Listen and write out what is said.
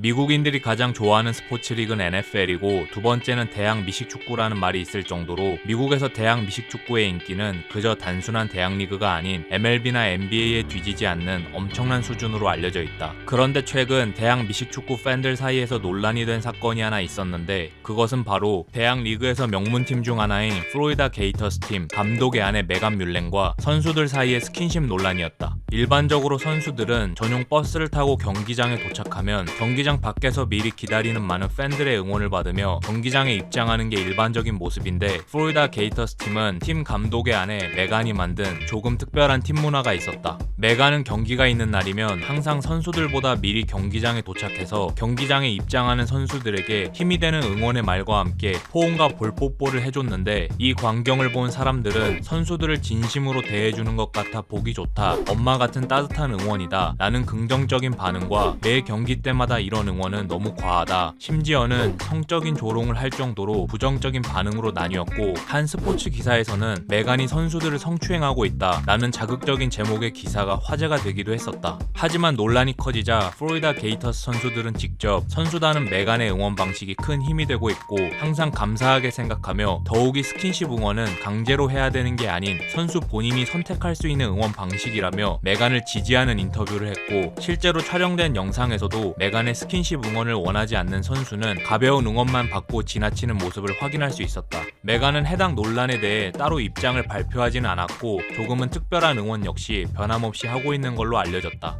미국인들이 가장 좋아하는 스포츠 리그는 NFL이고 두 번째는 대학 미식 축구라는 말이 있을 정도로 미국에서 대학 미식 축구의 인기는 그저 단순한 대학 리그가 아닌 MLB나 NBA에 뒤지지 않는 엄청난 수준으로 알려져 있다. 그런데 최근 대학 미식 축구 팬들 사이에서 논란이 된 사건이 하나 있었는데 그것은 바로 대학 리그에서 명문팀 중 하나인 플로리다 게이터스 팀 감독의 아내 메간 뮬렌과 선수들 사이의 스킨십 논란이었다. 일반적으로 선수들은 전용 버스를 타고 경기장에 도착하면 경기장 밖에서 미리 기다리는 많은 팬들의 응원을 받으며 경기장에 입장하는 게 일반적인 모습인데 플로리다 게이터스 팀은 팀 감독의 아내 메간이 만든 조금 특별한 팀 문화가 있었다. 메간은 경기가 있는 날이면 항상 선수들보다 미리 경기장에 도착해서 경기장에 입장하는 선수들에게 힘이 되는 응원의 말과 함께 포옹과 볼뽀뽀를 해줬는데 이 광경을 본 사람들은 선수들을 진심으로 대해주는 것 같아 보기 좋다. 엄마 같은 따뜻한 응원이다. 라는 긍정적인 반응과 매 경기 때마다 이런 응원은 너무 과하다. 심지어는 성적인 조롱을 할 정도로 부정적인 반응으로 나뉘었고 한 스포츠 기사에서는 메간이 선수들을 성추행하고 있다. 라는 자극적인 제목의 기사가 화제가 되기도 했었다. 하지만 논란이 커지자 플로리다 게이터스 선수들은 직접 선수단은 메간의 응원 방식이 큰 힘이 되고 있고 항상 감사하게 생각하며 더욱이 스킨십 응원은 강제로 해야 되는 게 아닌 선수 본인이 선택할 수 있는 응원 방식이라며 메간을 지지하는 인터뷰를 했고 실제로 촬영된 영상에서도 메간의 스킨십 응원을 원하지 않는 선수는 가벼운 응원만 받고 지나치는 모습을 확인할 수 있었다. 메간은 해당 논란에 대해 따로 입장을 발표하지는 않았고 조금은 특별한 응원 역시 변함없이 하고 있는 걸로 알려졌다.